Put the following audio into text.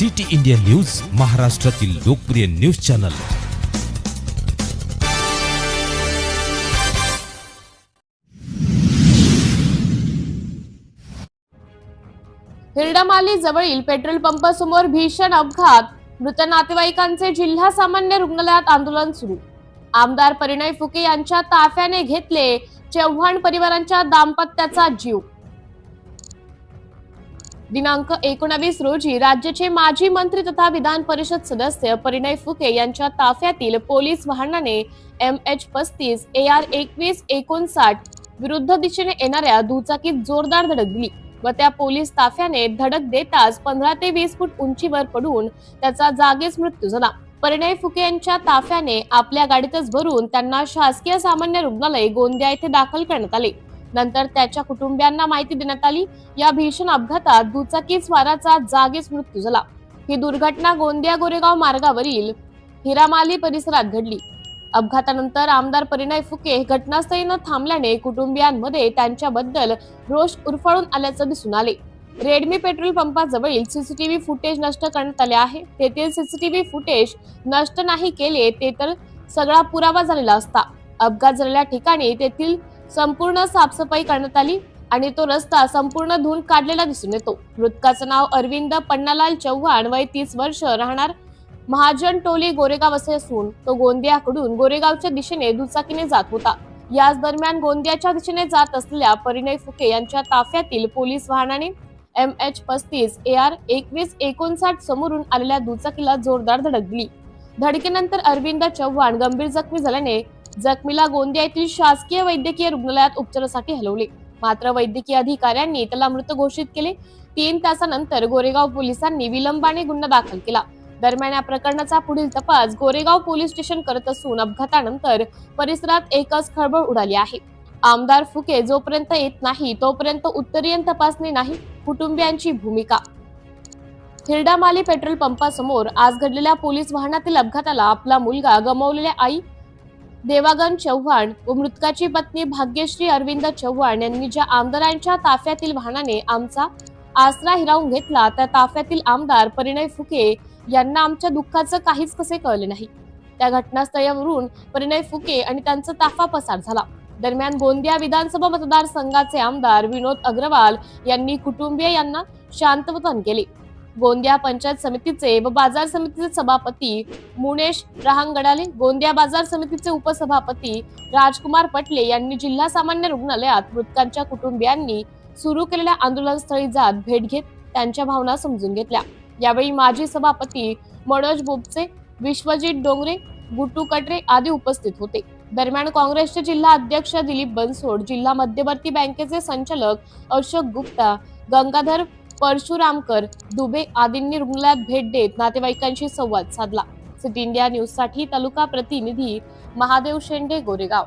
City India news महाराष्ट्रातील लोकप्रिय news channel. हिरडमाली जवळील पेट्रोल पंप समोर भीषण अपघात. मृत नातेवाईकांचे जिल्हा सामान्य रुग्णालयात आंदोलन सुरू. आमदार परिणय फुके यांच्या ताफ्याने घेतले. चव्हाण परिवारांच्या दाम्पत्याचा जीव. दिनांक एकोणावीस रोजी राज्याचे माजी मंत्री तथा विधान परिषद सदस्य परिणय फुके यांच्या ताफ्यातील पोलीस वाहनाने एम एच पस्तीस ए आर एकवीस एकोणसाठ विरुद्ध दिशेने येणाऱ्या दुचाकीत जोरदार धडक दिली व त्या पोलीस ताफ्याने धडक देताच पंधरा ते वीस फूट उंचीवर पडून त्याचा जागीच मृत्यू झाला. परिणय फुके यांच्या ताफ्याने आपल्या गाडीतच भरून त्यांना शासकीय सामान्य रुग्णालय गोंदिया येथे दाखल करण्यात आले. नंतर त्याच्या कुटुंबियांना माहिती देण्यात आली. या भीषण अपघातात दुचाकी स्वाराचा जागीच मृत्यू झाला. ही दुर्घटना गोंदिया गोरेगाव मार्गावरील हिरामाली परिसरात घडली. अपघातानंतर आमदार परिणय फुके घटनास्थळी न थांबल्याने कुटुंबियांमध्ये त्यांच्याबद्दल रोष उरफाळून आल्याचं दिसून आले. रेडमी पेट्रोल पंपाजवळील सीसीटीव्ही फुटेज नष्ट करण्यात आले आहे. तेथील सीसीटीव्ही फुटेज नष्ट नाही केले ते तर सगळा पुरावा झालेला असता. अपघात झालेल्या ठिकाणी तेथील संपूर्ण साफसफाई करण्यात आली आणि तो रस्ता संपूर्ण धुवून काढलेला दिसून येतो. मृतकाचं नाव अरविंद पन्नालाल चव्हाण वय तीस वर्ष राहणार महाजन टोली गोरेगाव असे असून तो गोंदियाकडून गोरेगावच्या दिशेने दुचाकीने जात होता. याच दरम्यान गोंदियाच्या दिशेने जात असलेल्या परिणय फुके यांच्या ताफ्यातील पोलीस वाहनाने एम एच पस्तीस ए आर एकवीस एकोणसाठ समोरून आलेल्या दुचाकीला जोरदार धडक दिली. धडकेनंतर अरविंद चव्हाण गंभीर जखमी झाल्याने जखमीला गोंदिया येथील शासकीय वैद्यकीय रुग्णालयात उपचारासाठी हलवले. मात्र वैद्यकीय अधिकाऱ्यांनी त्याला मृत घोषित केले. तीन तासानंतर गोरेगाव पोलिसांनी विलंबाने गुन्हा दाखल केला. दरम्यान या प्रकरणाचा पुढील तपास गोरेगाव पोलीस स्टेशन करत असून अपघातानंतर परिसरात एकच खळबळ उडाली आहे. आमदार फुके जोपर्यंत येत नाही तोपर्यंत उत्तरीयन तपासणी नाही कुटुंबियांची भूमिका. हिरडामाली पेट्रोल पंपासमोर आज घडलेल्या पोलीस वाहनातील अपघाताला आपला मुलगा गमावलेल्या आई देवागन चव्हाण व मृतकाची पत्नी भाग्यश्री अरविंद चव्हाण यांनी ज्या आमदारांच्या ताफ्यातील वाहनाने आमचा आसरा हिरावून घेतला त्या ताफ्यातील आमदार परिणय फुके यांना आमच्या दुःखाचं काहीच कसे कळले नाही. त्या घटनास्थळावरून परिणय फुके आणि त्यांचा ताफा पसार झाला. दरम्यान गोंदिया विधानसभा मतदारसंघाचे आमदार विनोद अग्रवाल यांनी कुटुंबीय यांना शांतवतन केले. गोंदिया पंचायत समितीचे व बाजार समितीचे सभापती मुनेश रहांगडाले गोंदिया बाजार समितीचे उपसभापती राजकुमार पटले यांनी जिल्हा सामान्य रुग्णालयात मृतकांच्या कुटुंबियांनी सुरू केलेल्या आंदोलनस्थळी जात भेट घेत त्यांच्या भावना समजून घेतल्या. यावेळी माजी सभापती मनोज बोबचे विश्वजित डोंगरे गुट्टू कटरे आदी उपस्थित होते. दरम्यान काँग्रेसचे जिल्हा अध्यक्ष दिलीप बनसोड जिल्हा मध्यवर्ती बँकेचे संचालक अशोक गुप्ता गंगाधर परशुरामकर दुबे आदींनी रुग्णालयात भेट देत नातेवाईकांशी संवाद साधला. सिटी इंडिया न्यूजसाठी तालुका प्रतिनिधी महादेव शेंडे गोरेगाव.